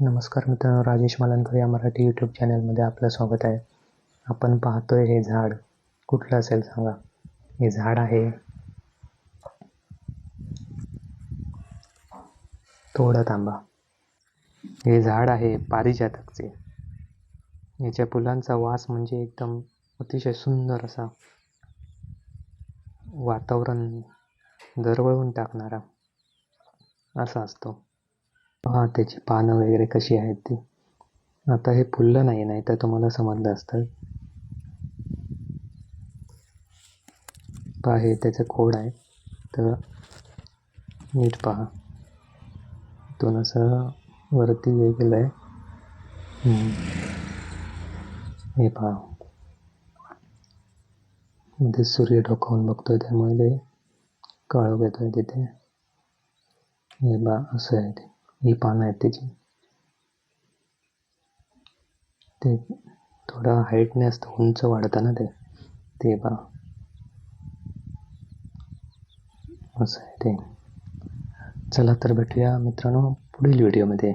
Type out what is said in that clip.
नमस्कार मित्रांनो राजेश मालनकर या मराठी यूट्यूब चॅनलमध्ये आपलं स्वागत आहे. आपण पाहतोय हे झाड. कुठलं असेल सांगा. हे झाड आहे. थोडा थांबा हे झाड आहे पारिजातकचे. याच्या फुलांचा वास म्हणजे एकदम अतिशय सुंदर असा वातावरण दरवळून टाकणारा असा असतो. पहा त्याची पानं वगैरे कशी आहेत ती. आता हे फुललं नाही नाही तर तुम्हाला समजलं असतं. पहा हे त्याचं खोड आहे. तर नीट पहा. दोन असं वरती हे केलं आहे हे पहा. मध्ये सूर्य डोकावून बघतोय त्यामुळे ते काळोख येतोय तिथे. हे बा असं आहे ते. ही पानं आहेत त्याची. ते थोडं हाईटने असतं उंच वाढतं ना ते. ते बा असं आहे ते. चला तर भेटूया मित्रांनो पुढील व्हिडिओमध्ये